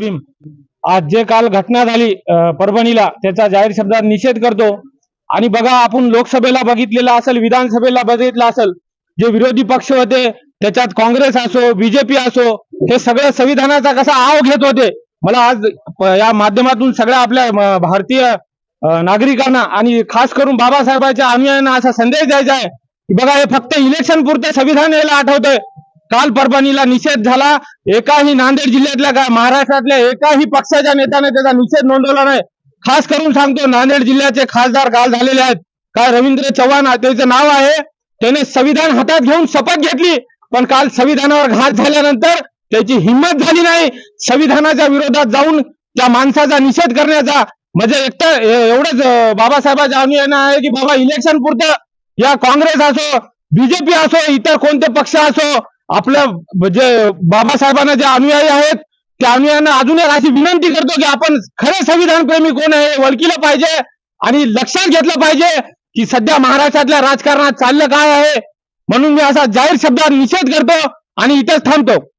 भीम आज जे काल घटना झाली परभणीला त्याचा जाहीर शब्दात निषेध करतो. आणि बघा आपण लोकसभेला बघितलेलं असेल विधानसभेला बघितलं असेल जे विरोधी पक्ष होते त्याच्यात काँग्रेस असो बीजेपी असो हे सगळं संविधानाचा कसा आव घेत होते? मला आज या माध्यमातून सगळ्या आपल्या भारतीय नागरिकांना आणि खास करून बाबासाहेबांच्या अनुयायांना असा संदेश द्यायचा आहे की बघा हे फक्त इलेक्शन पुरते संविधान यायला आठवतंय. काल परभणीला निषेध झाला. एकाही नांदेड जिल्ह्यातल्या महाराष्ट्रातल्या एकाही पक्षाच्या नेत्याने त्याचा निषेध नोंदवला नाही. खास करून सांगतो नांदेड जिल्ह्याचे खासदार काल झालेले आहेत. काय रवींद्र चव्हाण त्याचं नाव आहे. त्याने संविधान हातात घेऊन शपथ घेतली पण काल संविधानावर घात झाल्यानंतर त्याची हिंमत झाली नाही. संविधानाच्या विरोधात जाऊन त्या माणसाचा निषेध करण्याचा म्हणजे एकतर एवढंच बाबासाहेबांच्या अनुयायांना आहे की बाबा इलेक्शन पुरतं. या काँग्रेस असो बीजेपी असो इतर कोणते पक्ष असो आपल्या जे बाबासाहेबांना जे अनुयायी आहेत त्या अनुयायांना अजून एक अशी विनंती करतो की आपण खरे संविधान प्रेमी कोण आहे हे ओळखीलं पाहिजे आणि लक्षात घेतलं पाहिजे की सध्या महाराष्ट्रातल्या राजकारणात चाललं काय आहे. म्हणून मी असा जाहीर शब्दात निषेध करतो आणि इथेच थांबतो.